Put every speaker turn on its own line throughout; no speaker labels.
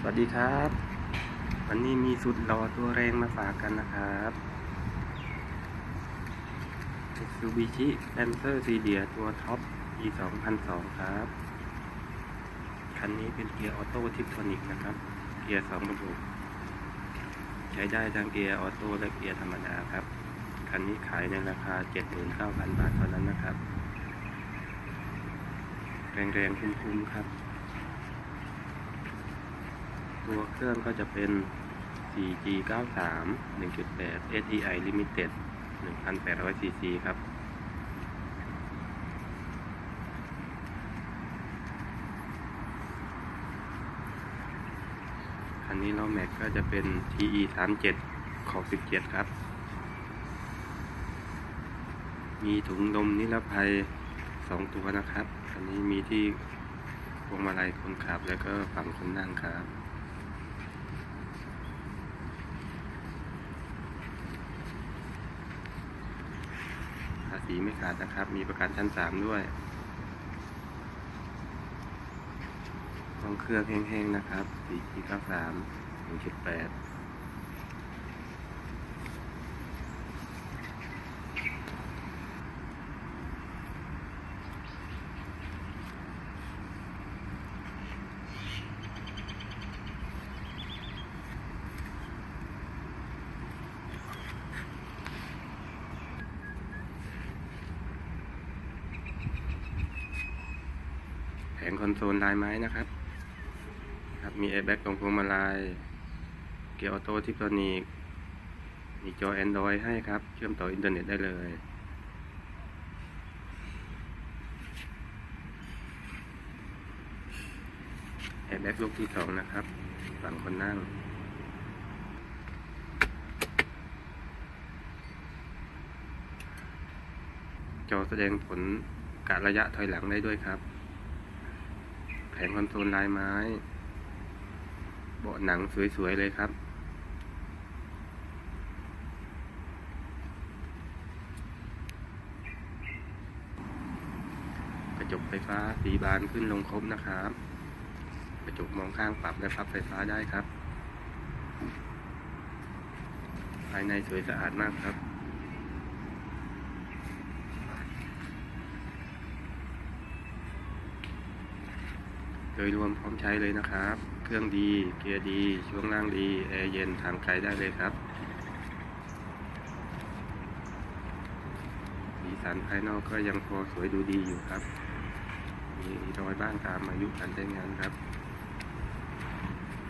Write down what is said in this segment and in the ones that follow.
สวัสดีครับ วันนี้มีสุดหล่อตัวแรงมาฝากกันนะครับ Mitsubishi Lancer s e d i a ตัวท็อป E 2002ครับ คันนี้เป็นเกียร์ออโต้ทิปโทนิกนะครับ เกียร์สองระบบใช้ได้ทั้งเกียร์ออโต้และเกียร์ธรรมดาครับ คันนี้ขายในราคา 79,000 บาทเท่านั้นนะครับ แรงๆคุ้มๆครับ ตัวเครื่องก็จะเป็น 4G93 1.8 SEI Limited 1,800 cc ครับ คันนี้ล้อแม็กก็จะเป็น TE 37ขอบ17 ครับ มีถุงลมนิรภัย 2 ตัวนะครับ อันนี้มีที่พวงมาลัยคนขับแล้วก็ฝั่งคนนั่งครับ สีไม่ขาดนะครับ มีประกันชั้นสามด้วยต้องเครื่องแห้งๆนะครับ สีที่เก้าสามหนึ่งจุดแปด งคอนโซลลายไม้นะครับครับ มีแอร์แบ็กตรงพวงมาลัยเกียร์ออโต้ทิปโทนิกมีจอ Android ให้ครับ เชื่อมต่ออินเทอร์เน็ตได้เลย แอร์แบ็กลูกที่สองนะครับ ฝั่งคนนั่งจอแสดงผลกะระยะถอยหลังได้ด้วยครับ แผงคอนโซลลายไม้ เบาะหนังสวย ๆ เลยครับกระจกไฟฟ้าสีบานขึ้นลงครบนะครับ กระจกมองข้างปรับและพับไฟฟ้าได้ครับ ภายในสวยสะอาดมากครับ โดยรวมพร้อมใช้เลยนะครับ เครื่องดี เกียร์ดี ช่วงล่างดี แอร์เย็นทางไกลได้เลยครับ สีสันภายนอกก็ยังพอสวยดูดีอยู่ครับ มีรอยบ้างตามอายุการใช้งานครับ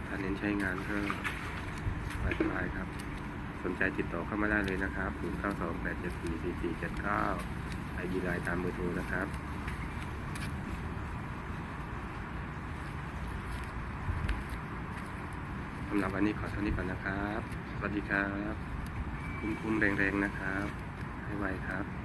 ถ้าเน้นใช้งานก็สบายๆครับ สนใจติดต่อเข้ามาได้เลยนะครับ 0 9 2 8 7 4 4 4 7 9ไอดีไลน์ตามเบอร์โทรนะครับ สำหรับวันนี้ขอเท่านี้ก่อนนะครับ สวัสดีครับ คุ้มๆแรงๆนะครับ ให้ไวครับ